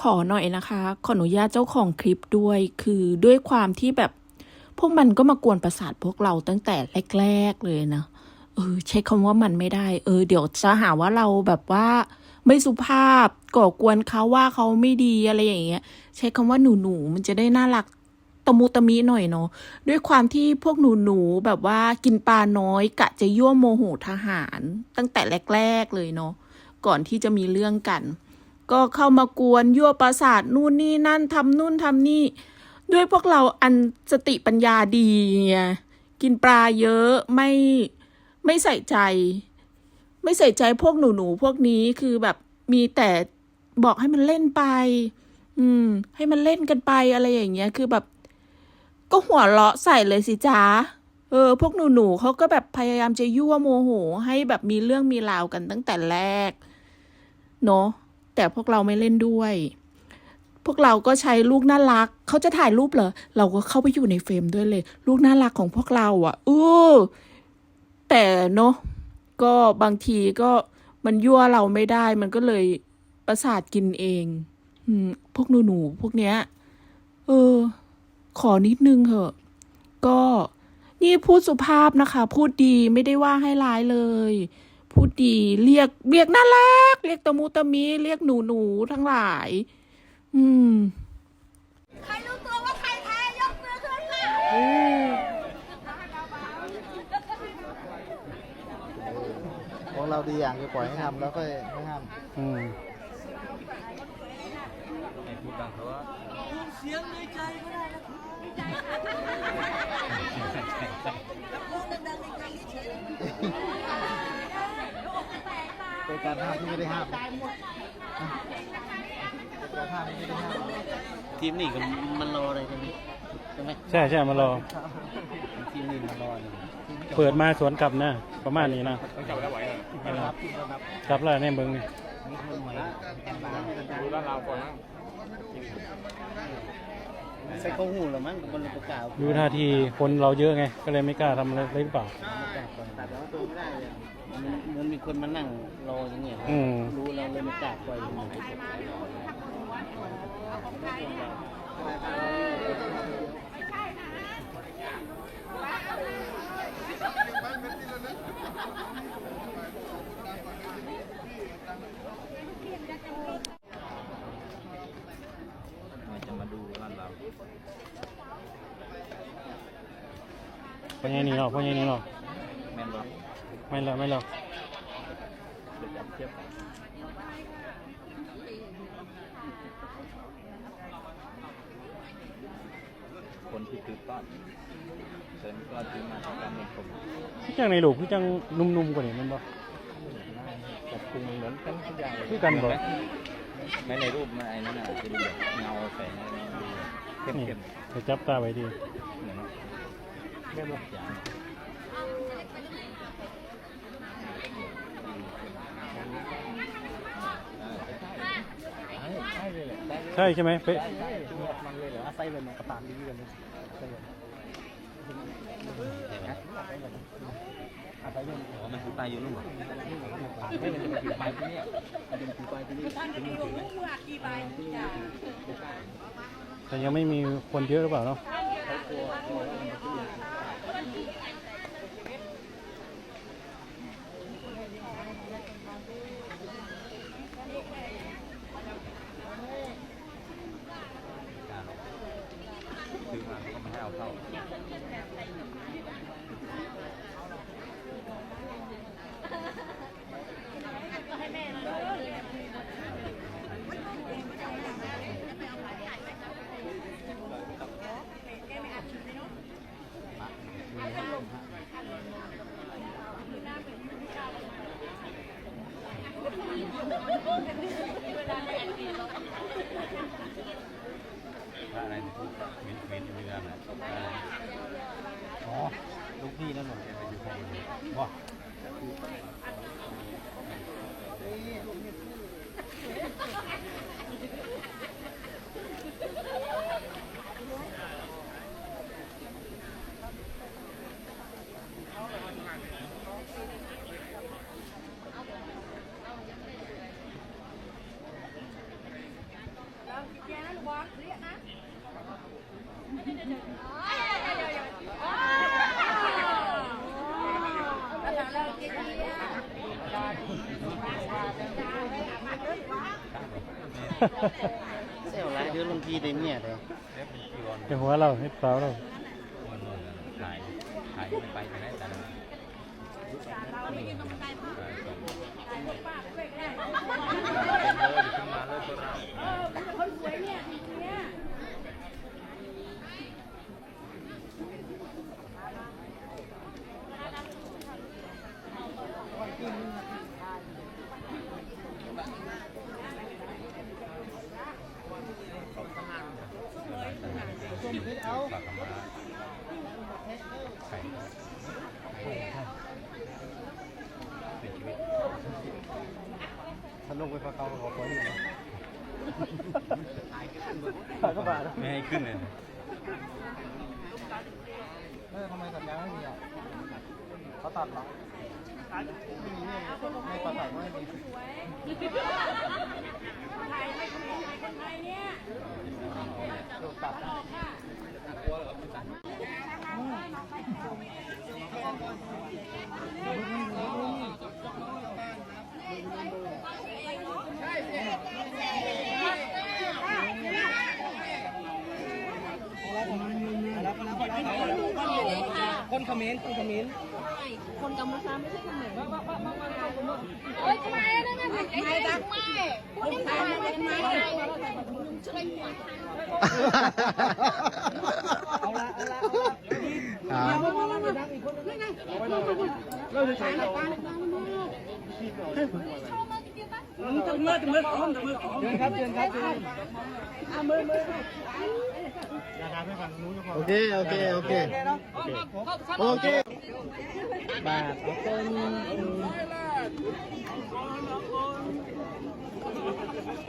ขอหน่อยนะคะ ขออนุญาตเจ้าของคลิปด้วย คือด้วยความที่แบบ พวกมันก็มากวนประสาทพวกเราตั้งแต่แรก ๆ เลยนะเออใช้คำว่ามันไม่ได้ เออ เดี๋ยวจะหาว่าเราแบบว่า ไม่สุภาพก่อกวนเขาว่าเขาไม่ดีอะไรอย่างเงี้ย ใช้คำว่าหนูหนูๆมันจะได้น่ารักตะมุตะมิหน่อยเนาะด้วยความที่พวกหนูหนูๆแบบว่ากินปลาน้อย กะจะยั่วโมโหทหาร ตั้งแต่แรก ๆ เลยเนาะก่อนที่จะมีเรื่องกัน ก็เข้ามากวนยั่วประสาทนู่นนี่นั่นทำนู่นทำนี่ ด้วยพวกเราอันสติปัญญาดีไงกินปลาเยอะไม่ไม่ใส่ใจ ไม่ใส่ใจพวกหนูๆพวกนี้คือแบบมีแต่บอกให้มันเล่นไป อืม ให้มันเล่นกันไปอะไรอย่างเงี้ย คือแบบ ก็หัวเราะใส่เลยสิจ้าเออ พวกหนูๆเขาก็แบบพยายามจะยั่วโมโห ให้แบบมีเรื่องมีราวกันตั้งแต่แรก เนาะ แต่พวกเราไม่เล่นด้วย พวกเราก็ใช้ลูกน่ารัก เขาจะถ่ายรูปเหรอ เราก็เข้าไปอยู่ในเฟรมด้วยเลย ลูกน่ารักของพวกเราอะ่ะเออแต่เนาะก็บางทีก็มันยั่วเราไม่ได้ มันก็เลยประสาทกินเองอืมพวกหนูหนูๆพวกเนี้ย เออ ขอนิดนึงเถอะ ก็นี่พูดสุภาพนะคะ พูดดีไม่ได้ว่าให้ร้ายเลย พูดดีเรียกเรียกน่ารัก เรียกตะมูตะมีเรียกหนูหนูๆทั้งหลาย อืมใครรู้ตัวว่าใครแพ้ยกมือขึ้นค่ะของเราดีอย่างคือปล่อยให้ทำแล้วก็ไม่ห้ามอืมเป็นการ ห้ามที่ไม่ได้ห้ามเป็นการห้ามที่ไม่ได้ห้ามทีมนี่ก็มันรออะไรกันนี่ใช่ไหมใช่ใช่มารอ ทีมนี่มันรออยู่เปิดมาสวนกลับนะ ประมาณนี้นะรับที่ระดับกลับแล้วในเบิงนี่ ใส่ข้าวหูหรือมั้งมันเลยประกาศดูท่าทีคนเราเยอะไง ก็เลยไม่กล้าทำอะไรเลยหรือเปล่า ตัดแล้วตัวไม่ได้เลยมันมันมีคนมานั่งรออย่างเงี้ยอืม รู้เราเลยไม่กล้าปล่อยมันไป จะมาดูร้านเรา เพราะงี้นี่เนาะเพราะงี้นี่เนาะแม่นบ่ไม่ละไม่ละเดี๋ยวจับเทียบคนที่ถือต้อนเชิญก็ถือมาทำการเมืองผมพี่จังในลูกพี่จังนุ่มๆกว่านี้มันบ่จับกลุ่มเหมือนกันทุกอย่างคือกันบ่แม้ในรูปมันไอ้นั่นน่ะจะดูแบบเงาแสงอะไรดูเข้มนี่เข้มจะจับตาไว้ดี เหมือน ได้เลยใช่ใช่ไหมเป๊ะใช่ใช่มันเลยเหรออาศัยเลยมันกระตามดีกันเลยใช่เลยอาศัยเลยอ๋อมันคือตายอยู่นู่นเหรอไม่เป็นถือไปที่นี่มันเป็นถือไปที่นี่เป็นมือถือไหมแต่ยังไม่มีคนเยอะหรือเปล่าเนาะ เขากลัวกลัวว่ามันจะขึ้น ถือมา เข้า บ่เราคิดแย่นะลูกบอลเรียกนะ เซลล์หลายเดือนลงทีได้เมียเลยเล็บเป็นจีวหัวเราเฮ็ดเปล่าเรามันนอนถ่ายถ่ายไปไปไหนแต่ละเราไม่กินนมไก่พ่อเป็นเลยขึ้นมาเลยตัวเรา เอาฝากมาไข่เป็นชีวิต ถ้าลงไปพา ข้าหันหนึ่ก็บาดไม่ให้ขึ้นเลยเออทำไมสัญญาไม่มีอะเขาตัดหรอไม่มีเลยไม่ประกาศไม่มีไทยไม่ถูยคนไทยเนี่ยตัดออกค่ะ คนคอมเมนต์คนคอมเมนต์โอ๊ยทำไมนั่นน่ะไม่ดังไม่พูดได้ไหมไม่ได้ช่วยหัวเอาละเอาละเราจะใช้เรา ตะมือตะมืออ้อมตะมืออ้อมเดินครับเดินครับเดิอเอามือมือโอเค โอเค โอเค โอเค บาทขอบคุณ